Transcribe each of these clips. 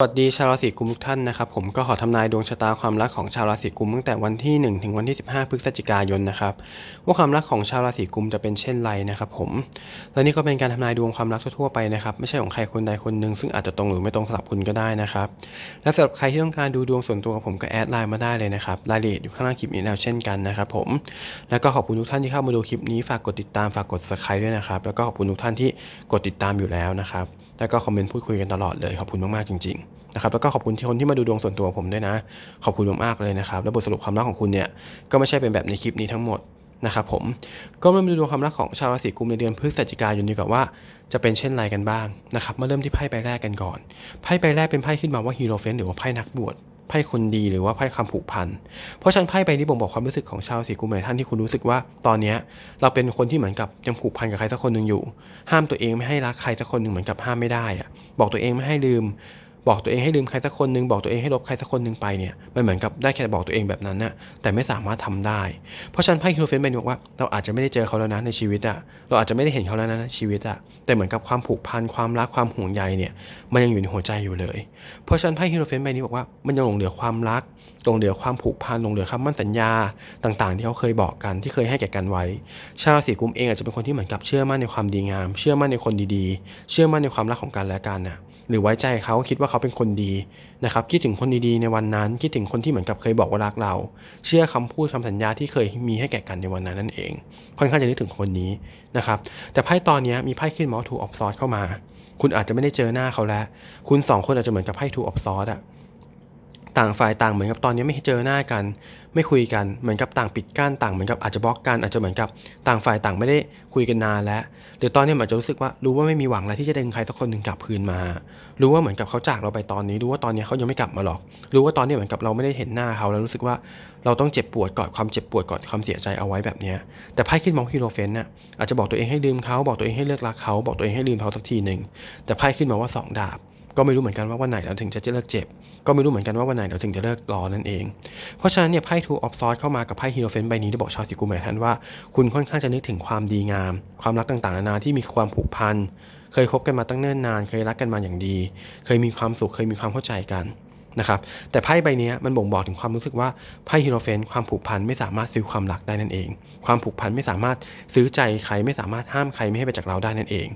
สวัสดีชาวราศีกุมทุกท่านนะครับผมก็ขอทำนายดวงชะตาความรักของชาวราศีกุมตั้งแต่วันที่ 1 ถึงวันที่ 15 พฤศจิกายนนะครับว่าความรักของชาวราศีกุมจะเป็นเช่นไรนะครับผมและนี่ก็เป็นการทำนายดวงความรักทั่วๆไปนะครับไม่ใช่ของใครคนใดคนหนึ่งซึ่งอาจจะตรงหรือไม่ตรงสำหรับคุณก็ได้นะครับและสำหรับใครที่ต้องการดูดวงส่วนตัวกับผมก็แอดไลน์มาได้เลยนะครับรายละเอียดอยู่ข้างล่างคลิปนี้แล้วเช่นกันนะครับผมแล้วก็ขอบคุณทุกท่านที่เข้ามาดูคลิปนี้ฝากกดติดตามฝากกด subscribe ด้วยนะครับแล้วก็ขอบคุณทุกท่านที่กดติดตามอยู่แล้วนะครับ แล้วก็คอมเมนต์พูดคุยกันตลอดเลยขอบคุณมากๆจริงๆนะครับแล้วก็ขอบคุณที่คนที่มาดูดวงส่วนตัวผมด้วยนะ ขอบคุณมากๆเลยนะครับแล้วบทสรุปความรักของคุณเนี่ยก็ไม่ใช่เป็นแบบในคลิปนี้ทั้งหมดนะครับผมก็มาดูดวงความรักของชาวราศีกุมในเดือนพฤศจิกายนดีกว่าว่าจะเป็นเช่นไรกันบ้างนะครับมาเริ่มที่ไพ่ใบแรกกันก่อนไพ่ใบแรกเป็นไพ่ขึ้นมาว่าฮีโร่เฟนหรือว่าไพ่นักบวช ไพ่คนดีหรือว่าไพ่ความผูกพัน เพราะฉันไพ่ใบนี้บ่งบอกความรู้สึกของชาวสีกุมหลายท่านที่คุณรู้สึกว่า ตอนนี้เราเป็นคนที่เหมือนกับยังผูกพันกับใครสักคนหนึ่งอยู่ ห้ามตัวเองไม่ให้รักใครสักคนหนึ่งเหมือนกับห้ามไม่ได้อะบอกตัวเองไม่ให้ลืม บอกตัวเองให้ลืมใครสักคนหนึ่งบอกตัวเองให้ลบใครสักคนหนึ่งไปเนี่ยมันเหมือนกับได้แค่บอกตัวเองแบบนั้นนะแต่ไม่สามารถทำได้ เพราะฉะนั้นไพ่คิโรเฟนเป็นบอกว่าเราอาจจะไม่ได้เจอเขาแล้วนะในชีวิตอะเราอาจจะไม่ได้เห็นเขาแล้วนะในชีวิตอะแต่เหมือนกับความผูกพันความรักความห่วงใยเนี่ยมันยังอยู่ในหัวใจอยู่เลย เพราะฉะนั้นไพ่คิโรเฟนใบนี้บอกว่ามันยังหลงเหลือความรักหลงเหลือความผูกพันหลงเหลือคำมั่นสัญญาต่างๆ ที่เขาเคยบอกกันที่เคยให้แก่กันไว้ ชาวราศีกุมเองอาจจะเป็นคนที่เหมือนกับเชื่อมั่นในความดีงาม เชื่อมั่นในคนดีๆ เชื่อมั่นในความรักของกันและกันน่ะ หรือไว้ใจเขาคิดว่าเขาเป็นคนดีนะครับคิดถึงคนดีๆในวันนั้นคิดถึงคนที่เหมือนกับเคยบอกว่ารักเรา เชื่อคำพูดคำสัญญาที่เคยมีให้แก่กันในวันนั้นนั่นเอง ค่อนข้างจะนึกถึงคนนี้นะครับแต่ไพ่ตอนนี้มีไพ่ขึ้นมอทูออฟซอสเข้ามา คุณอาจจะไม่ได้เจอหน้าเขาแล้ว คุณสองคนอาจจะเหมือนกับไพ่ทูออฟซอสอะต่างฝ่ายต่างเหมือนกับตอนนี้ไม่เจอหน้ากัน ไม่คุยกันเหมือนกับต่างปิดกั้นต่างเหมือนกับอาจจะบล็อกกันอาจจะเหมือนกับต่างฝ่ายต่างไม่ได้คุยกันนานแล้วหรือตอนนี้อาจจะรู้สึกว่ารู้ว่าไม่มีหวังแล้วที่จะดึงใครสักคนหนึ่งกลับคืนมา รู้ว่าเหมือนกับเขาจากเราไปตอนนี้ รู้ว่าตอนนี้เขายังไม่กลับมาหรอก รู้ว่าตอนนี้เหมือนกับเราไม่ได้เห็นหน้าเขาแล้วรู้สึกว่าเราต้องเจ็บปวดกอดความเจ็บปวดกอดความเสียใจเอาไว้แบบนี้แต่ไพ่ขึ้นมองฮีโรเฟนน่ะอาจจะบอกตัวเองให้ลืมเขาบอกตัวเองให้เลิกรักเขาบอกตัวเองให้ลืมเขาสักทีหนึ่งแต่ไพ่ขึ้นมาว่าสองดาบ ก็ไม่รู้เหมือนกันว่าวันไหนเราถึงจะเลิกเจ็บ ก็ไม่รู้เหมือนกันว่าวันไหนเราถึงจะเลิกรอนั่นเอง เพราะฉะนั้นเนี่ยไพ่ทูออฟซอสเข้ามากับไพ่ฮีโรเฟนใบนี้ได้บอกชาวสิกุมหลายท่านว่า คุณค่อนข้างจะนึกถึงความดีงาม ความรักต่างๆนานาที่มีความผูกพัน เคยคบกันมาตั้งเนิ่นนาน เคยรักกันมาอย่างดี เคยมีความสุข เคยมีความเข้าใจกันนะครับแต่ไพ่ใบนี้มันบ่งบอกถึงความรู้สึกว่าไพ่ฮีโรเฟนความผูกพันไม่สามารถซื้อความรักได้นั่นเอง ความผูกพันไม่สามารถซื้อใจใครไม่สามารถห้ามใครไม่ให้ไปจากเราได้นั่นเอง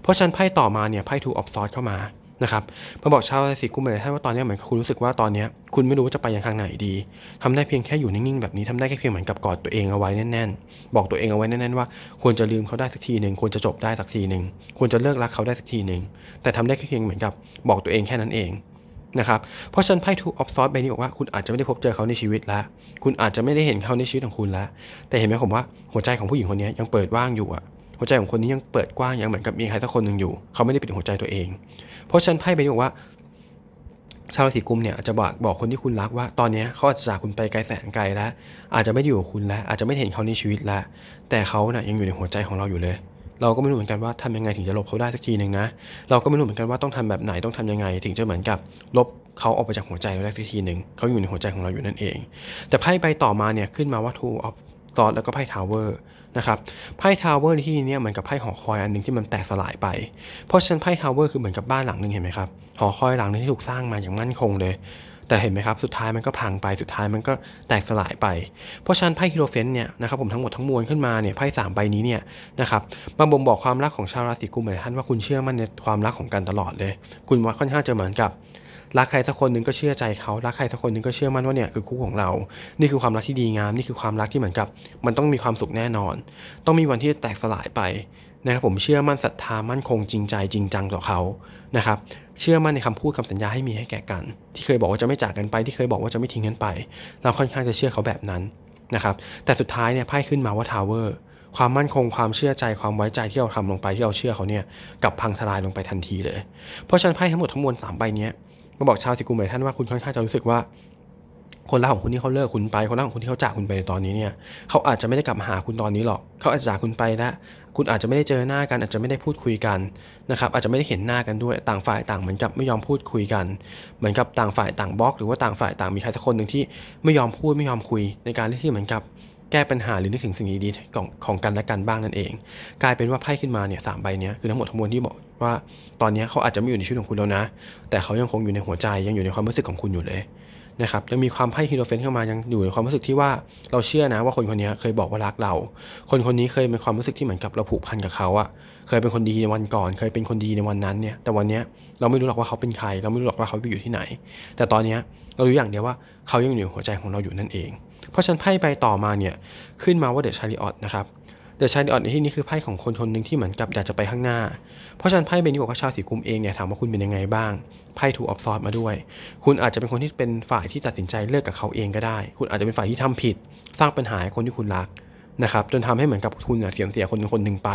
เพราะฉะนั้นไพ่ต่อมาเนี่ยไพ่ทูออฟซอสเข้ามา นะครับมาบอกชาวราศีกุมเลยท่านว่าตอนนี้เหมือนคุณรู้สึกว่าตอนนี้คุณไม่รู้ว่าจะไปยังทางไหนดีทำได้เพียงแค่อยู่นิ่งๆแบบนี้ทำได้แค่เพียงเหมือนกับกอดตัวเองเอาไว้แน่นๆ บอกตัวเองเอาไว้แน่นๆว่าควรจะลืมเขาได้สักทีหนึ่งควรจะจบได้สักทีหนึ่งควรจะเลิกรักเขาได้สักทีหนึ่งแต่ทำได้แค่เพียงเหมือนกับบอกตัวเองแค่นั้นเองนะครับเพราะฉะนั้นไพ่ทูออฟซอสใบนี้บอกว่าคุณอาจจะไม่ได้พบเจอเขาในชีวิตแล้ว คุณอาจจะไม่ได้เห็นเขาในชีวิตของคุณแล้ว แต่เห็นไหมผมว่าหัวใจของผู้หญิงคนนี้ยังเปิดว่างอยู่อะ หัวใจของคนนี้ยังเปิดกว้างยังเหมือนกับมีใครสักคนหนึ่งอยู่ เขาไม่ได้ปิดหัวใจตัวเอง เพราะฉันไพ่ใบนี้บอกว่า ชาวราศีกุมเนี่ยจะบอกบอกคนที่คุณรักว่า ตอนนี้เขาอาจจะจากคุณไปไกลแสนไกลแล้ว อาจจะไม่ได้อยู่กับคุณแล้ว อาจจะไม่เห็นเขาในชีวิตแล้ว แต่เขาน่ะยังอยู่ในหัวใจของเราอยู่เลยเราก็ไม่รู้เหมือนกันว่าทำยังไงถึงจะลบเขาได้สักทีหนึ่งนะ เราก็ไม่รู้เหมือนกันว่าต้องทำแบบไหนต้องทำยังไง ถึงจะเหมือนกับลบเขาออกไปจากหัวใจเราได้สักทีหนึ่งเขาอยู่ในหัวใจของเราอยู่นั่นเอง แต่ไพ่ใบต่อมาเนี่ยขึ้นมาว่า two of t o แล้วก็ไพ่ tower นะครับไพ่ทาวเวอร์ในที่นี้เหมือนกับไพ่หอคอยอันหนึ่งที่มันแตกสลายไป เพราะฉะนั้นไพ่ทาวเวอร์คือเหมือนกับบ้านหลังหนึ่งเห็นไหมครับหอคอยหลังนึงที่ถูกสร้างมาอย่างมั่นคงเลย แต่เห็นไหมครับสุดท้ายมันก็พังไปสุดท้ายมันก็แตกสลายไป เพราะฉะนั้นไพ่ฮิโรเฟนเนี่ยนะครับผมทั้งหมดทั้งมวลขึ้นมาเนี่ยไพ่สามใบนี้เนี่ยนะครับมาบ่งบอกความรักของชาวราศีกุมหลายท่านว่าคุณเชื่อมั่นในความรักของกันตลอดเลย คุณว่าค่อนข้างจะเหมือนกับ รักใครสักคนหนึ่งก็เชื่อใจเขารักใครสักคนหนึ่งก็เชื่อมั่นว่าเนี่ยคือคู่ของเรา นี่คือความรักที่ดีงาม นี่คือความรักที่เหมือนกับ มันต้องมีความสุขแน่นอน ต้องมีวันที่แตกสลายไปนะครับผมเชื่อมั่นศรัทธามั่นคงจริงใจจริงจังต่อเขานะครับเชื่อมั่นในคำพูดคำสัญญาให้มีให้แก่กัน ที่เคยบอกว่าจะไม่จากกันไปที่เคยบอกว่าจะไม่ทิ้งกันไป เราค่อนข้างจะเชื่อเขาแบบนั้นนะครับแต่สุดท้ายเนี่ยไพ่ขึ้นมาว่าทาวเวอร์ความมั่นคงความเชื่อใจความไว้ใจที่เราทำลงไปที่เราเชื่อเขาเนี่ยกับพังทลายลงไปทันทีเลย เพราะฉะนั้นไพ่ทั้งหมดทั้งมวลสามใบเนี้ย มาบอกชาวสิกุมหลายท่านว่าคุณค่อนข้างจะรู้สึกว่า คนรักของคุณที่เขาเลิกคุณไป คนรักของคุณที่เขาจากคุณไปในตอนนี้เนี่ยเขาอาจจะไม่ได้กลับมาหาคุณตอนนี้หรอก เขาอาจจะจากคุณไปแล้วคุณอาจจะไม่ได้เจอหน้ากันอาจจะไม่ได้พูดคุยกันนะครับอาจจะไม่ได้เห็นหน้ากันด้วยต่างฝ่ายต่างเหมือนกับไม่ยอมพูดคุยกัน เหมือนกับต่างฝ่ายต่างบล็อก หรือว่าต่างฝ่ายต่างมีใครสักคนหนึ่งที่ไม่ยอมพูดไม่ยอมคุยในการที่เหมือนกับแก้ปัญหาหรือนึกถึงสิ่งดีๆของของกันและกันบ้างนั่นเอง กลายเป็นว่าไพ่ขึ้นมาเนี่ยสามใบเนี้ยคือทั้งหมดทั้งมวลที่บอกว่าตอนนี้เขาอาจจะไม่อยู่ในชีวิตของคุณแล้วนะ แต่เขายังคงอยู่ในหัวใจยังอยู่ในความรู้สึกของคุณอยู่เลยนะครับยังมีความไพ่ฮีโรเฟนเข้ามายังอยู่ในความรู้สึกที่ว่าเราเชื่อนะว่าคนคนนี้เคยบอกว่ารักเรา คนคนนี้เคยเป็นความรู้สึกที่เหมือนกับเราผูกพันกับเขาอะเคยเป็นคนดีในวันก่อน เคยเป็นคนดีในวันนั้นเนี่ยแต่วันเนี้ยเราไม่รู้หรอกว่าเขาเป็นใคร เราไม่รู้หรอกว่าเขาไปอยู่ที่ไหน แต่ตอนนี้เรารู้อย่างเดียวว่าเขายังอยู่ในหัวใจของเราอยู่นั่นเอง เพราะฉันไพ่ใบต่อมาเนี่ยขึ้นมาว่าเดชาริออตนะครับ เดอะชายเดออนในที่นี้คือไพ่ของคนคนหนึ่งที่เหมือนกับอยากจะไปข้างหน้า เพราะฉะนั้นไพ่ใบนี้บอกว่าชาวสีกุมเองเนี่ยถามว่าคุณเป็นยังไงบ้าง ไพ่ถูกออฟซอดมาด้วย คุณอาจจะเป็นคนที่เป็นฝ่ายที่ตัดสินใจเลิกกับเขาเองก็ได้ คุณอาจจะเป็นฝ่ายที่ทำผิด สร้างปัญหาให้คนที่คุณรักนะครับ จนทำให้เหมือนกับคุณเนี่ยเสียเสียคนคนหนึ่งไป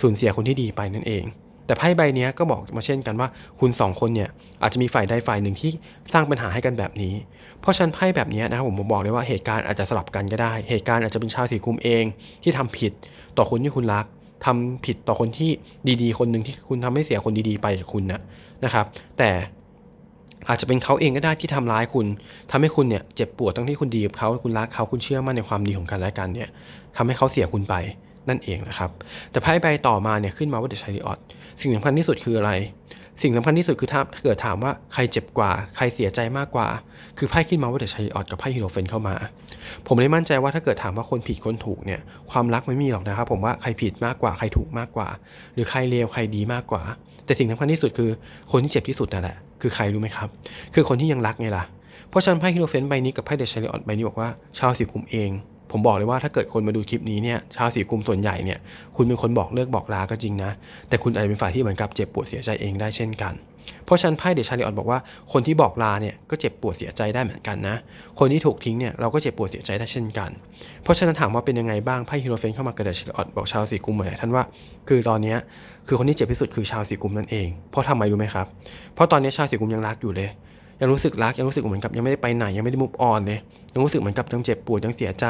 สูญเสียคนที่ดีไปนั่นเอง แต่ไพ่ใบนี้ก็บอกมาเช่นกันว่า คุณสองคนเนี่ยอาจจะมีฝ่ายใดฝ่ายหนึ่งที่สร้างปัญหาให้กันแบบนี้ เพราะฉันไพ่แบบนี้นะครับผมผมบอกเลยว่าเหตุการณ์อาจจะสลับกันก็ได้ เหตุการณ์อาจจะเป็นชาวสีกุมเอง ที่ทำผิดต่อคนที่คุณรักทำผิดต่อคนที่ดีๆ คนหนึ่งที่คุณทำให้เสียคนดีๆ ไปจากคุณนะนะครับ แต่อาจจะเป็นเขาเองก็ได้ที่ทำร้ายคุณทำให้คุณเนี่ยเจ็บปวดตั้งที่คุณดีกับเขาคุณรักเขาคุณเชื่อมั่นในความดีของกันและกันเนี่ยทำให้เขาเสียคุณไป นั่นเองนะครับ แต่ไพ่ใบต่อมาเนี่ยขึ้นมาว่าเดอะชาริออตสิ่งสำคัญที่สุดคืออะไร สิ่งสำคัญที่สุดคือถ้าเกิดถามว่าใครเจ็บกว่า ใครเสียใจมากกว่า คือไพ่ขึ้นมาว่าเดอะชาริออตกับไพ่ฮีโรเฟนเข้ามา ผมเลยมั่นใจว่าถ้าเกิดถามว่าคนผิดคนถูกเนี่ยความรักไม่มีหรอกนะครับ ผมว่าใครผิดมากกว่าใครถูกมากกว่า หรือใครเลวใครดีมากกว่า แต่สิ่งสำคัญที่สุดคือคนที่เจ็บที่สุดนั่นแหละคือใครรู้ไหมครับ คือคนที่ยังรักไงล่ะเพราะฉะนั้นไพ่ฮีโรเฟนใบนี้กับไพ่เดอะชาริออตใบนี้บอกว่าชาวสีกุมเอง ผมบอกเลยว่าถ้าเกิดคนมาดูคลิปนี้เนี่ยชาวสีกุมส่วนใหญ่เนี่ยคุณเป็นคนบอกเลิกบอกลาก็จริงนะ แต่คุณอาจจะเป็นฝ่ายที่เหมือนกับเจ็บปวดเสียใจเองได้เช่นกัน เพราะฉันไพ่เดชาริออตบอกว่าคนที่บอกลาเนี่ยก็เจ็บปวดเสียใจได้เหมือนกันนะ คนที่ถูกทิ้งเนี่ยเราก็เจ็บปวดเสียใจได้เช่นกัน เพราะฉะนั้นถามว่าเป็นยังไงบ้างไพ่ฮีโรเฟนเข้ามากระเดชาริออตบอกชาวสีกุมเหมือนท่านว่า คือตอนนี้คือคนที่เจ็บที่สุดคือชาวสีกุมนั่นเอง เพราะทำไมรู้ไหมครับ เพราะตอนนี้ชาวสีกุมยังรักอยู่เลย ยังรู้สึกรักยังรู้สึกเหมือนกับยังไม่ได้ไปไหนยังไม่ได้มุฟออนเลยยังรู้สึกเหมือนกับยังเจ็บปวดยังเสียใจ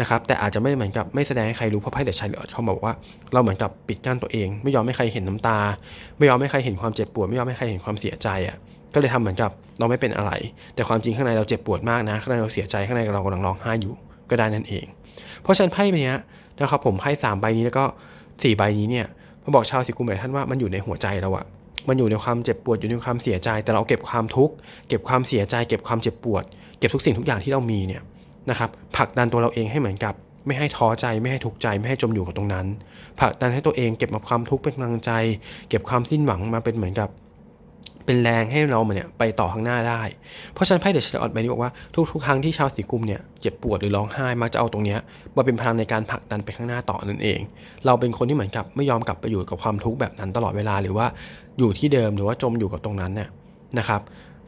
นะครับแต่อาจจะไม่เหมือนกับไม่แสดงให้ใครรู้เพราะไพ่เดอะชาริออเขาบอกว่าเราเหมือนกับปิดกั้นตัวเอง ไม่ยอมให้ใครเห็นน้ำตา ไม่ยอมให้ใครเห็นความเจ็บปวด ไม่ยอมให้ใครเห็นความเสียใจอะก็เลยทำเหมือนกับเราไม่เป็นอะไร แต่ความจริงข้างในเราเจ็บปวดมากนะข้างในเราเสียใจข้างในเรากำลังร้องไห้อยู่ก็ได้นั่นเอง เพราะฉะนั้นไพ่ใบเนี้ยนะครับผมไพ่สามใบนี้แล้วก็สี่ใบนี้เนี่ยมาบอกชาวสิกุมหลายท่านว่ามันอยู่ในหัวใจเราอะ มันอยู่ในความเจ็บปวดอยู่ในความเสียใจ แต่เราเก็บความทุกข์เก็บความเสียใจ เก็บความเจ็บปวด เก็บทุกสิ่งทุกอย่างที่เรามีเนี่ยนะครับผลักดันตัวเราเองให้เหมือนกับ ไม่ให้ท้อใจไม่ให้ทุกข์ใจไม่ให้จมอยู่กับตรงนั้นผลักดันให้ตัวเองเก็บมาความทุกข์เป็นกำลังใจ เก็บความสิ้นหวังมาเป็นเหมือนกับ เป็นแรงให้เราเนี่ยไปต่อข้างหน้าได้ เพราะฉะนั้นไพ่เดอะชาร์ออตใบนี้บอกว่าทุกๆครั้งที่ชาวสีกุมเนี่ยเจ็บปวดหรือร้องไห้มักจะเอาตรงเนี้ยมาเป็นพลังในการผลักดันไปข้างหน้าต่อนั่นเอง เราเป็นคนที่เหมือนกับไม่ยอมกลับไปอยู่กับความทุกข์แบบนั้นตลอดเวลาหรือว่า อยู่ที่เดิมหรือว่าจมอยู่กับตรงนั้นเนี่ยนะครับ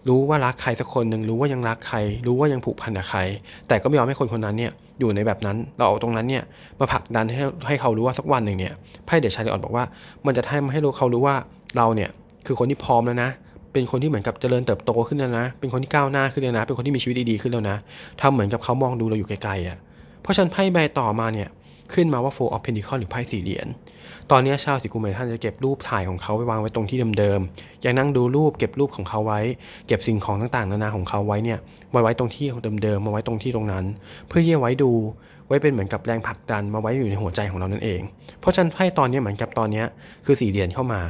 รู้ว่ารักใครสักคนหนึ่งรู้ว่ายังรักใคร รู้ว่ายังผูกพันกับใคร แต่ก็ไม่ยอมให้คนคนนั้นเนี่ยอยู่ในแบบนั้นเราเอาตรงนั้นเนี่ยมาผลักดันให้ให้เขารู้ว่าสักวันหนึ่งเนี่ยไพ่เดอะชาริออตบอกว่า มันจะทำให้เขารู้ว่าเราเนี่ยคือคนที่พร้อมแล้วนะเป็นคนที่เหมือนกับเจริญเติบโตขึ้นแล้วนะ เป็นคนที่ก้าวหน้าขึ้นแล้วนะ เป็นคนที่มีชีวิตดีๆขึ้นแล้วนะทำเหมือนกับเขามองดูเราอยู่ไกลๆอะ เพราะฉันไพ่ใบต่อมาเนี่ย ขึ้นมาว่า Four of Pentacles หรือไพ่สี่เหรียญ ตอนนี้ชาวสีกุมท่านจะเก็บรูปถ่ายของเขาไปวางไว้ตรงที่เดิมๆยังนั่งดูรูปเก็บรูปของเขาไว้ เก็บสิ่งของต่างๆนานาของเขาไว้เนี่ยมาไว้ตรงที่เดิมๆมาไว้ตรงที่ตรงนั้น เพื่อที่จะไว้ดูไว้เป็นเหมือนกับแรงผลักดันมาไว้อยู่ในหัวใจของเรานั่นเอง เพราะฉะนั้นไพ่ตอนนี้เหมือนกับตอนนี้คือสี่เหรียญเข้ามา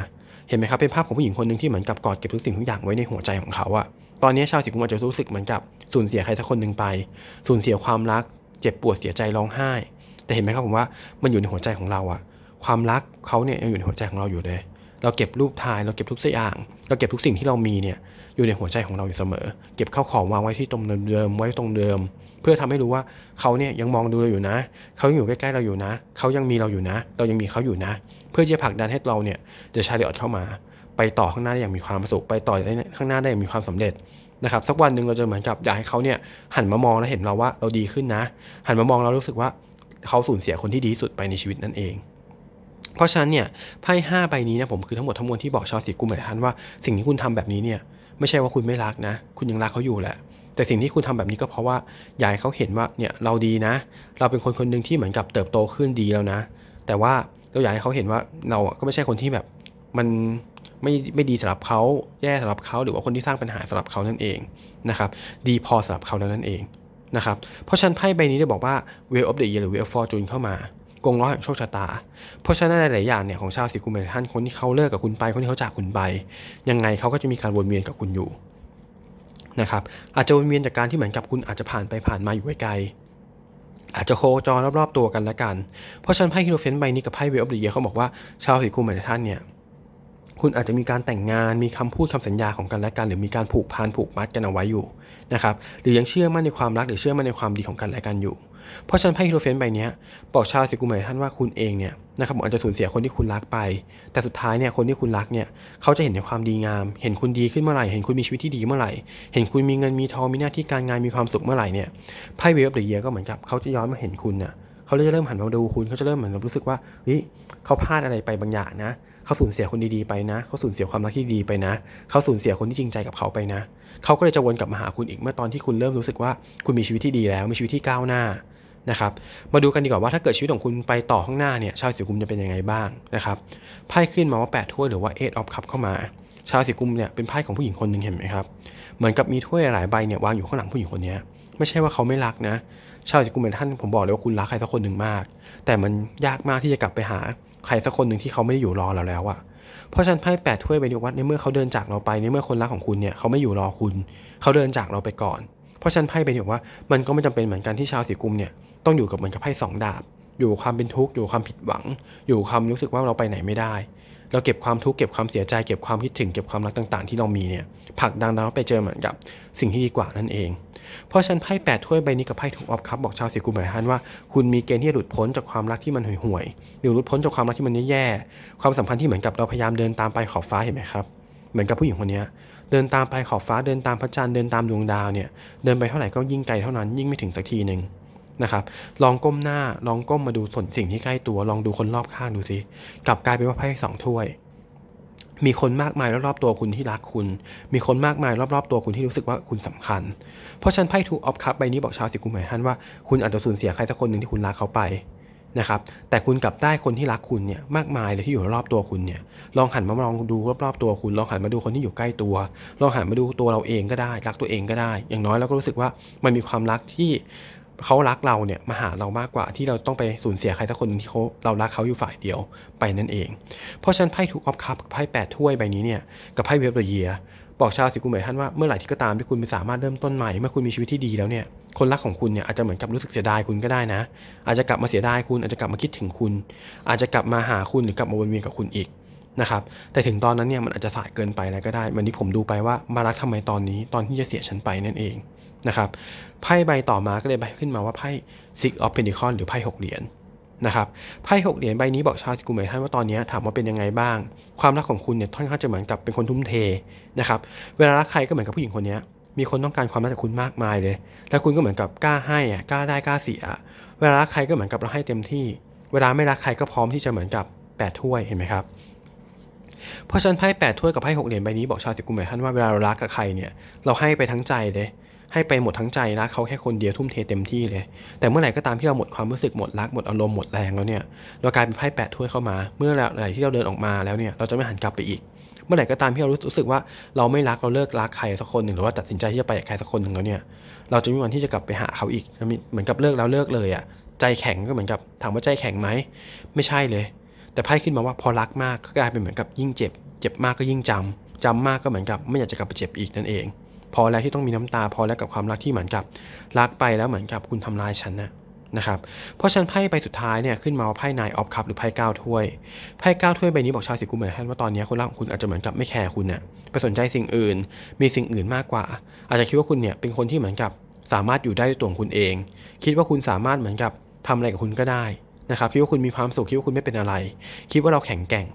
เห็นไหมครับเป็นภาพของผู้หญิงคนหนึ่งที่เหมือนกับกอดเก็บทุกสิ่งทุกอย่างไว้ในหัวใจของเขาอะตอนนี้ชาวสีกุมาจจะรู้สึกเหมือนกับสูญเสียใครสักคนหนึ่งไปสูญเสียความรัก เจ็บปวดเสียใจร้องไห้ แต่เห็นไหมครับผมว่ามันอยู่ในหัวใจของเราอะ ความรักเขาเนี่ยยังอยู่ในหัวใจของเราอยู่เลย เราเก็บรูปถ่ายเราเก็บทุกอย่าง เราเก็บทุกสิ่งที่เรามีเนี่ยอยู่ในหัวใจของเราอยู่เสมอ เก็บข้าวของวางไว้ที่ตรงเดิมไว้ตรงเดิม เพื่อทำให้รู้ว่าเขาเนี่ยยังมองดูเราอยู่นะ เขายังอยู่ใกล้ๆเราอยู่นะ เขายังมีเราอยู่นะ เรายังมีเขาอยู่นะ เพื่อจะผลักดันให้เราเนี่ยเดชาริออตเข้ามา ไปต่อข้างหน้าได้อย่างมีความสุขไปต่อได้ข้างหน้าได้อย่างมีความสำเร็จนะครับสักวันหนึ่งเราจะเหมือนกับอยากให้เขาเนี่ยหันมามองและเห็นเราว่าเราดีขึ้นนะ หันมามองเรารู้สึกว่าเขาสูญเสียคนที่ดีสุดไปในชีวิตนั่นเอง เพราะฉะนั้นเนี่ยไพ่ห้าใบนี้นะผมคือทั้งหมดทั้งมวลที่บอกชาวสีกุมหลายท่านว่าสิ่งที่คุณทำแบบนี้เนี่ยไม่ใช่ว่าคุณไม่รักนะ คุณยังรักเขาอยู่แหละ แต่สิ่งที่คุณทำแบบนี้ก็เพราะว่าอยากให้เขาเห็นว่าเนี่ยเราดีนะ เราเป็นคนคนหนึ่งที่เหมือนกับเติบโตขึ้นดีแล้วนะ แต่ว่าเราอยากให้เขาเห็นว่าเราก็ไม่ใช่คนที่แบบมันไม่ไม่ดีสำหรับเขาแย่สำหรับเขาหรือว่าคนที่สร้างปัญหาสำหรับเขานั่นเองนะครับดีพอสำหรับเขาแล้วนั่นเองนะครับเพราะฉันไพ่ใบนี้ได้บอกว่า Wheel of the Year หรือ Wheel of Fortune เข้ามา กงล้อแห่งโชคชะตา เพราะฉะนั้นหลายๆอย่างเนี่ยของชาวราศีกุมหลท่านคนที่เขาเลิกกับคุณไปคนที่เขาจากคุณไป ยังไงเขาก็จะมีการวนเวียนกับคุณอยู่นะครับอาจจะวนเวียนจากการที่เหมือนกับคุณอาจจะผ่านไปผ่านมาอยู่ไกลๆอาจจะโคจรรอบๆตัวกันละกัน เพราะฉะนั้นไพ่ฮิโรเฟนใบนี้กับไพ่เวลออฟเดอะเยียเขาบอกว่าชาวราศีกุมหลท่านเนี่ยคุณอาจจะมีการแต่งงานมีคำพูดคำสัญญาของกันและกัน หรือมีการผูกพันผูกมัดกันเอาไว้อยู่นะครับหรือยังเชื่อมั่นในความรักหรือเชื่อมั่นในความดีของกันและกันอยู่ เพราะฉะนั้นไพ่ฮิโรเฟนต์ใบนี้บอกชาวราศีกุมหลายท่านว่าคุณเองเนี่ยนะครับผมอาจจะสูญเสียคนที่คุณรักไป แต่สุดท้ายเนี่ยคนที่คุณรักเนี่ยเขาจะเห็นในความดีงาม เห็นคุณดีขึ้นเมื่อไหร่ เห็นคุณมีชีวิตที่ดีเมื่อไหร่ เห็นคุณมีเงินมีทองมีหน้าที่การงานมีความสุขเมื่อไหร่เนี่ยไพ่เวฟเดอะเยียก็เหมือนกับเขาจะย้อนมาเห็นคุณน่ะเขาจะเริ่มหันมาดูคุณเขาจะเริ่มเหมือนรู้สึกว่าเฮ้ยเขาพลาดอะไรไปบางอย่างนะเขาสูญเสียคนดีๆไปนะเขาสูญเสียความรักที่ดีไปนะเขาสูญเสียคนที่จริงใจกับเขาไปนะเขาก็เลยจะวนกลับมาหาคุณอีกเมื่อตอนที่คุณเริ่มรู้สึกว่าคุณมีชีวิตที่ดีแล้วมีชีวิตที่ก้าวหน้า นะครับ มาดูกันดีกว่าว่าถ้าเกิดชีวิตของคุณไปต่อข้างหน้าเนี่ยชาวราศีกุมจะเป็นยังไงบ้างนะครับไพ่ขึ้นมาว่า8ถ้วยหรือว่า eight of cup เข้ามา ชาวราศีกุมเนี่ยเป็นไพ่ของผู้หญิงคนหนึ่งเห็นไหมครับเหมือนกับมีถ้วยหลายใบเนี่ยวางอยู่ข้างหลังผู้หญิงคนนี้ไม่ใช่ว่าเขาไม่รักนะ ชาวราศีกุมเป็นท่านผมบอกเลยว่าคุณรักใครสักคนหนึ่งมาก แต่มันยากมากที่จะกลับไปหาใครสักคนหนึ่งที่เขาไม่ได้อยู่รอเราแล้วอะเพราะฉะนั้นไพ่แปดถ้วยใบนี้ว่าในเมื่อเขาเดินจากเราไปในเมื่อคนรักของคุณเนี่ยเขาไม่อยู่รอคุณ เขาเดินจากเราไปก่อน เพราะฉะนั้นไพ่ใบนี้บอกว่ามันก็ไม่จำเป็นเหมือนกันที่ชาวราศีกุมเนี่ย ต้องอยู่กับเหมือนกับไพ่สองดาบ อยู่ความเป็นทุกข์อยู่ความผิดหวัง อยู่ความรู้สึกว่าเราไปไหนไม่ได้ เราเก็บความทุกข์เก็บความเสียใจเก็บความคิดถึงเก็บความรักต่าง ๆ ที่เรามีเนี่ยผลักดันเราไปเจอเหมือนกับสิ่งที่ดีกว่านั่นเอง เพราะฉันไพ่แปดถ้วยใบนี้กับไพ่ถูกออฟครับบอกชาวสีกุมหลายท่านว่าคุณมีเกณฑ์ที่จะหลุดพ้นจากความรักที่มันห่วยๆหรือหลุดพ้นจากความรักที่มันแย่ๆความสัมพันธ์ที่เหมือนกับเราพยายามเดินตามไปขอบฟ้าเห็นไหมครับเหมือนกับผู้หญิงคนนี้เดินตามไปขอบฟ้าเดินตามพระจันทร์เดินตามดวงดาวเนี่ยเดินไปเท่าไหร่ก็ยิ่งไกลเท่านั้นยิ่งไม่ถึงสักทีหนึ่ง นะครับ ลองก้มหน้า ลองก้มมาดูส่วนสิ่งที่ใกล้ตัว ลองดูคนรอบข้างดูสิกลับกลายเป็นว่าไพ่สองถ้วย มีคนมากมายรอบๆตัวคุณที่รักคุณ มีคนมากมายรอบๆตัวคุณที่รู้สึกว่าคุณสำคัญ เพราะฉันไพ่ทูออฟคัพใบนี้บอกชาวสิกุมหมายท่านว่าคุณอาจจะสูญเสียใครสักคนหนึ่งที่คุณรักเขาไปนะครับแต่คุณกลับได้คนที่รักคุณเนี่ยมากมายเลยที่อยู่รอบตัวคุณเนี่ยลองหันมามองดูรอบๆตัวคุณ ลองหันมาดูคนที่อยู่ใกล้ตัว ลองหันมาดูตัวเราเองก็ได้ รักตัวเองก็ได้ อย่างน้อยเราก็รู้สึกว่ามันมีความรักที่ เขารักเราเนี่ยมาหาเรามากกว่าที่เราต้องไปสูญเสียใครสักคนหนึ่งที่เขาเรารักเขาอยู่ฝ่ายเดียวไปนั่นเอง เพราะฉะนั้นไพ่ทูออฟคัพกับไพ่แปดถ้วยใบนี้เนี่ยกับไพ่เวฟเดอะเยียบอกชาวสิกุมหมยท่านว่าเมื่อไหร่ที่ก็ตามที่คุณสามารถเริ่มต้นใหม่เมื่อคุณมีชีวิตที่ดีแล้วเนี่ยคนรักของคุณเนี่ยอาจจะเหมือนกับรู้สึกเสียดายคุณก็ได้นะ อาจจะกลับมาเสียดายคุณอาจจะกลับมาคิดถึงคุณ อาจจะกลับมาหาคุณหรือกลับมาวนเวียนกับคุณอีกนะครับแต่ถึงตอนนั้นเนี่ยมันอาจจะสายเกินไปแล้วก็ได้เหมือนที่ผมดูไปว่ามารักทำไมตอนนี้ตอนที่จะเสียฉันไปนั่นเอง นะครับไพ่ใบต่อมาก็เลยใบขึ้นมาว่าไพ่ Six of Pentacles หรือไพ่หกเหรียญนะครับไพ่หกเหรียญใบนี้บอกชาวสิกุมหมายท่านว่าตอนนี้ถามว่าเป็นยังไงบ้าง ความรักของคุณเนี่ยค่อนข้างจะเหมือนกับเป็นคนทุ่มเทนะครับเวลารักใครก็เหมือนกับผู้หญิงคนนี้มีคนต้องการความรักจากคุณมากมายเลย และคุณก็เหมือนกับกล้าให้อะกล้าได้กล้าเสียเวลารักใครก็เหมือนกับเราให้เต็มที่ เวลาไม่รักใครก็พร้อมที่จะเหมือนกับแปดถ้วยเห็นไหมครับเพราะฉะนั้นไพ่แปดถ้วยกับไพ่หกเหรียญใบนี้บอกชาวสิกุมหมายท่านว่าเวลาเรารักกับใครเนี่ยเราให้ไปทั้งใจเลย ให้ไปหมดทั้งใจรักเขาแค่คนเดียวทุ่มเทเต็มที่เลย แต่เมื่อไหร่ก็ตามที่เราหมดความรู้สึกหมดรักหมดอารมณ์หมดแรงแล้วเนี่ยเรากลายเป็นไพ่แปดถ้วยเข้ามา เมื่อไหร่ที่เราเดินออกมาแล้วเนี่ยเราจะไม่หันกลับไปอีก เมื่อไหร่ก็ตามที่เรารู้สึกว่าเราไม่รักเราเลิกรักใครสักคนหนึ่งหรือว่าตัดสินใจที่จะไปกับใครสักคนหนึ่งแล้วเนี่ยเราจะไม่มีวันที่จะกลับไปหาเขาอีกเหมือนกับเลิกแล้วเลิกเลยอะใจแข็งก็เหมือนกับถามว่าใจแข็งไหมไม่ใช่เลย แต่ไพ่ขึ้นมาว่าพอรักมากก็กลายเป็นเหมือนกับยิ่งเจ็บ เจ็บมากก็ยิ่งจำจำมากก็เหมือนกับไม่อยากจะกลับไปเจ็บอีกนั่นเอง พอแล้วที่ต้องมีน้ำตาพอแล้วกับความรักที่เหมือนกับรักไปแล้วเหมือนกับคุณทำลายฉันนะนะครับเพราะฉะนันไพ่ใบสุดท้ายเนี่ยขึ้นมาว่าไพ่นายออฟคัพหรือไพ่เก้าถ้วยไพ่เก้าถ้วยใบนี้บอกชาวสิกุมเหมือนกันว่าตอนนี้คนรักของคุณอาจจะเหมือนกับไม่แคร์คุณน่ะไปสนใจสิ่งอื่น มีสิ่งอื่นมากกว่า อาจจะคิดว่าคุณเนี่ยเป็นคนที่เหมือนกับสามารถอยู่ได้ด้วยตัวของคุณเอง คิดว่าคุณสามารถเหมือนกับทำอะไรกับคุณก็ได้นะครับคิดว่าคุณมีความสุขคิดว่าคุณไม่เป็นอะไร คิดว่าเราแข็งแกร่ง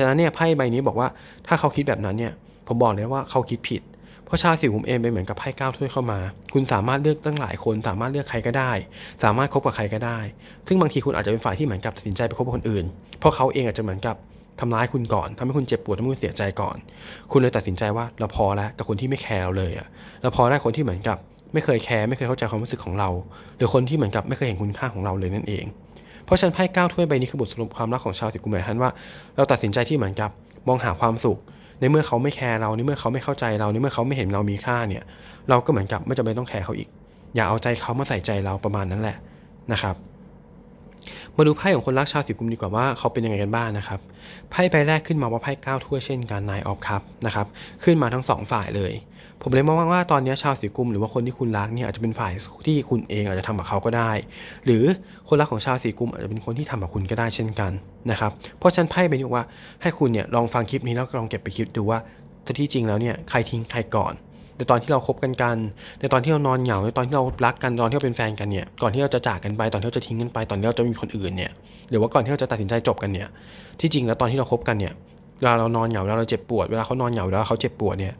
ฉะนั้นเนี่ยไพ่ใบนี้บอกว่าถ้าเขาคิดแบบนั้นเนี่ยผมบอกเลยว่าเขาคิดผิด เพราะชาสิกุมเองเป็นเหมือนกับไพ่เก้าถ้วยเข้ามา คุณสามารถเลือกตั้งหลายคน สามารถเลือกใครก็ได้ สามารถคบกับใครก็ได้ ซึ่งบางทีคุณอาจจะเป็นฝ่ายที่เหมือนกับตัดสินใจไปคบกับคนอื่น เพราะเขาเองอาจจะเหมือนกับทำร้ายคุณก่อนทำให้คุณเจ็บปวดทำให้คุณเสียใจก่อน คุณเลยตัดสินใจว่าเราพอแล้วกับคนที่ไม่แคร์เราเลยอะเราพอได้วคนที่เหมือนกับ ไม่เคยแคร์ไม่เคยเข้าใจความรู้สึกของเรา หรือคนที่เหมือนกับไม่เคยเห็นคุณค่าของเราเลยนั่นเอง เพราะฉะนันไพ่เก้าถ้วยใบนี้คือบทสรุปความรักของชาวสิกุมหมายท่านว่า เราตัดสินใจที่เหมือนกับมองหาความสุข ในเมื่อเขาไม่แคร์เราในเมื่อเขาไม่เข้าใจเราในเมื่อเขาไม่เห็นเรามีค่าเนี่ย เราก็เหมือนกับไม่จำเป็นต้องแคร์เขาอีก อย่าเอาใจเขามาใส่ใจเราประมาณนั้นแหละนะครับมาดูไพ่ของคนรักชาวสีกุมดีกว่าว่าเขาเป็นยังไงกันบ้างนะครับไพ่ใบแรกขึ้นมาว่าไพ่เก้าถ้วยเช่นกันนายออฟคัพนะครับขึ้นมาทั้งสองฝ่ายเลย ผมเลยมองว่าตอนนี้ชาวสีกุมหรือว่าคนที่คุณรักเนี่ยอาจจะเป็นฝ่ายที่คุณเองอาจจะทำกับเขาก็ได้ หรือคนรักของชาวสีกุมอาจจะเป็นคนที่ทำกับคุณก็ได้เช่นกันนะครับเพราะฉันไพ่ใบนี้บอกว่าให้คุณเนี่ยลองฟังคลิปนี้แล้วลองเก็บไปคิดดูว่าที่จริงแล้วเนี่ยใครทิ้งใครก่อนในตอนที่เราคบกันกัน ในตอนที่เรานอนเหงาในตอนที่เรารักกันตอนที่เราเป็นแฟนกันเนี่ยก่อนที่เราจะจากกันไปตอนที่เราจะทิ้งกันไปตอนที่เราจะมีคนอื่นเนี่ยหรือว่าก่อนที่เราจะตัดสินใจจบกันเนี่ยที่จริงแล้วตอนที่เราคบกันเนี่ย เวลาเรานอนเหงาเวลาเราเจ็บปวดเวลาเขานอนเหงาเวลาเขาเจ็บปวดเนี่ย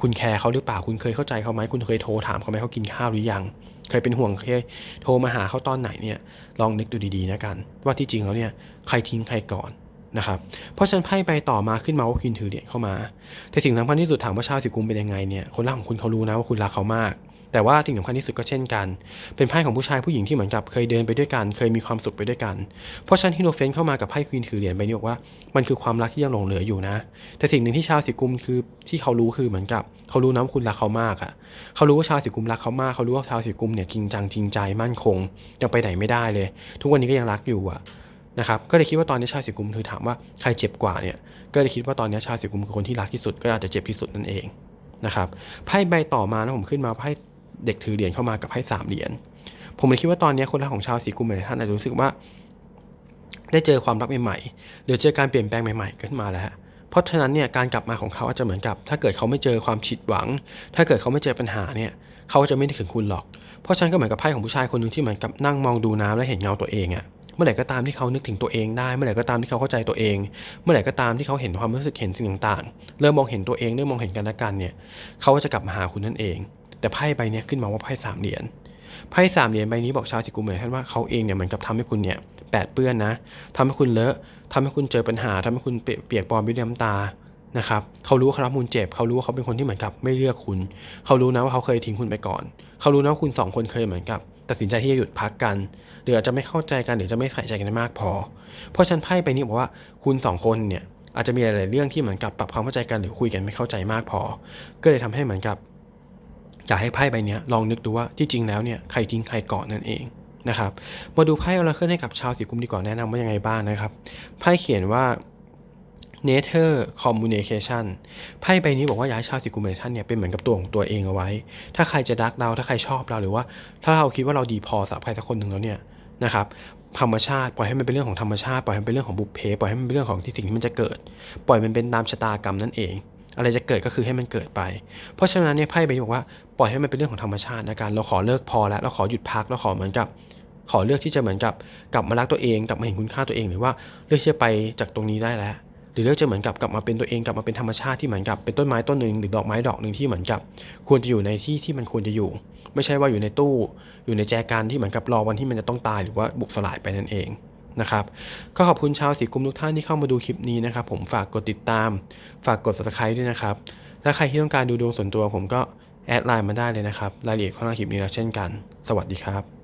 คุณแคร์เขาหรือเปล่าคุณเคยเข้าใจเขาไหมคุณเคยโทรถามเขาไหมเขากินข้าวหรือยัง เคยเป็นห่วงเคยโทรมาหาเขาตอนไหนเนี่ยลองนึกดูดีๆนะกัน ว่าที่จริงแล้วเนี่ยใครทิ้งใครก่อนนะครับเพราะฉะนันไพ่ใบต่อมาขึ้นมาว่าคินถือเหรียญเข้ามา แต่สิ่งสำคัญที่สุดถามว่าชาวสิกุมเป็นยังไงเนี่ยคนรักของคุณเขารู้นะว่าคุณรักเขามาก แต่ว่าสิ่งสำคัญที่สุดก็เช่นกัน เป็นไพ่ของผู้ชายผู้หญิงที่เหมือนกับเคยเดินไปด้วยกัน เคยมีความสุขไปด้วยกัน เพราะฉะนั้นที่โนเฟนเข้ามากับไพ่ควีนถือเหรียญใบนี้บอกว่ามันคือความรักที่ยังหลงเหลืออยู่นะ แต่สิ่งหนึ่งที่ชาวสิกุมคือที่เขารู้คือเหมือนกับ เขารู้นะว่าคุณรักเขามากอะเขารู้ว่าชาวสิกุมรักเขามาก เขารู้ว่าชาวสิกุมเนี่ยจริงจังจริงใจมั่นคงยังไปไหนไม่ได้เลย ทุกวันนี้ก็ยังรักอยู่อะนะครับก็เลยคิดว่าตอนนี้ชาวสิกุมคือถามว่าใครเจ็บกว่าเนี่ย ก็เลยคิดว่าตอนนี้ชาวสิกุมคือคนที่รักที่สุดก็อาจจะเจ็บที่สุดนั่นเองนะครับไพ่ใบต่อมานะผมขึ้นมาไพ่ เด็กถือเหรียญเข้ามากับไพ่สามเหรียญผมเลยคิดว่าตอนนี้คนรักของชาวสีกุมหลายท่านอาจจะรู้สึกว่า ได้เจอความรักใหม่ๆหรือเจอการเปลี่ยนแปลงใหม่ๆขึ้นมาแล้วฮะเพราะฉะนั้นเนี่ยการกลับมาของเขาอาจจะเหมือนกับ ถ้าเกิดเขาไม่เจอความผิดหวัง ถ้าเกิดเขาไม่เจอปัญหาเนี่ยเขาจะไม่นึกถึงคุณหรอก เพราะฉะนั้นก็เหมือนกับไพ่ของผู้ชายคนหนึ่งที่เหมือนกับนั่งมองดูน้ำและเห็นเงาตัวเองอะเมื่อไหร่ก็ตามที่เขานึกถึงตัวเองได้ เมื่อไหร่ก็ตามที่เขาเข้าใจตัวเอง เมื่อไหร่ก็ตามที่เขาเห็นความรู้สึกเห็นสิ่งต่างๆ เริ่มมองเห็นตัวเองเริ่มมองเห็นกันและกันเนี่ยเขาก็จะกลับมาหาคุณนั่นเอง แต่ไพ่ใบนี้ขึ้นมาว่าไพ่สามเหรียญไพ่สามเหรียญใบนี้บอกชาวจิกุเหมือนท่านว่าเขาเองเนี่ยเหมือนกับทำให้คุณเนี่ยแปดเปื้อนนะทำให้คุณเลอะทำให้คุณเจอปัญหาทำให้คุณเปียกปอนไปด้วยน้ำตานะครับเขารู้ว่าเขารับมูลเจ็บเขารู้ว่าเขาเป็นคนที่เหมือนกับไม่เลือกคุณ เขารู้นะว่าเขาเคยทิ้งคุณไปก่อน เขารู้นะว่าคุณสองคนเคยเหมือนกับตัดสินใจที่จะหยุดพักกันหรืออาจจะไม่เข้าใจกันหรือจะไม่ใส่ใจกันมากพอ เพราะฉันไพ่ไปนี้บอกว่าคุณสองคนเนี่ยอาจจะมีหลาย ๆ เรื่องที่เหมือนกับปรับความเข้าใจกันหรือคุยกันไม่เข้าใจมากพอ ก็เลยทำให้เหมือนกับ อยากให้ไพ่ใบนี้ลองนึกดูว่าที่จริงแล้วเนี่ยใครทิ้งใครก่อนนั่นเองนะครับ มาดูไพ่ออราเคิลให้กับชาวสีกุมดีกว่าแนะนำว่ายังไงบ้างนะครับ ไพ่เขียนว่า Nature Communication ไพ่ใบนี้บอกว่าย้ายชาวสิกุมเมชันเนี่ยเป็นเหมือนกับตัวของตัวเองเอาไว้ ถ้าใครจะรักเราถ้าใครชอบเราหรือว่า ถ้าเราคิดว่าเราดีพอสำหรับใครสักคนหนึ่งแล้วเนี่ยนะครับธรรมชาติปล่อยให้มันเป็นเรื่องของธรรมชาติปล่อยให้มันเป็นเรื่องของบุพเพปล่อยให้มันเป็นเรื่องของที่สิ่งที่มันจะเกิด ปล่อยมันเป็นตามชะตากรรมนั่นเอง อะไรจะเกิดก็คือให้มันเกิดไป เพราะฉะนั้นเนี่ยไพ่ใบนี้บอกว่าปล่อยให้มันเป็นเรื่องของธรรมชาตินะการเราขอเลิกพอแล้วเราขอหยุดพักเราขอเหมือนกับ ขอเลือกที่จะเหมือนกับกลับมารักตัวเองกลับมาเห็นคุณค่าตัวเองหรือว่าเลือกที่จะไปจากตรงนี้ได้แล้ว หรือเลือกจะเหมือนกับกลับมาเป็นตัวเองกลับมาเป็นธรรมชาติที่เหมือนกับเป็นต้นไม้ต้นหนึ่งหรือดอกไม้ดอกหนึ่งที่เหมือนกับ ควรจะอยู่ในที่ที่มันควรจะอยู่ ไม่ใช่ว่าอยู่ในตู้ อยู่ในแจกันที่เหมือนกับรอวันที่มันจะต้องตายหรือว่าบุบสลายไปนั่นเอง นะครับก็ขอบคุณชาวสีกุมทุกท่านที่เข้ามาดูคลิปนี้นะครับ ผมฝากกดติดตาม ฝากกด subscribe ด้วยนะครับถ้าใครที่ต้องการดูดวงส่วนตัวผมก็แอดไลน์มาได้เลยนะครับ รายละเอียดข้างล่างคลิปนี้แล้วเช่นกัน สวัสดีครับ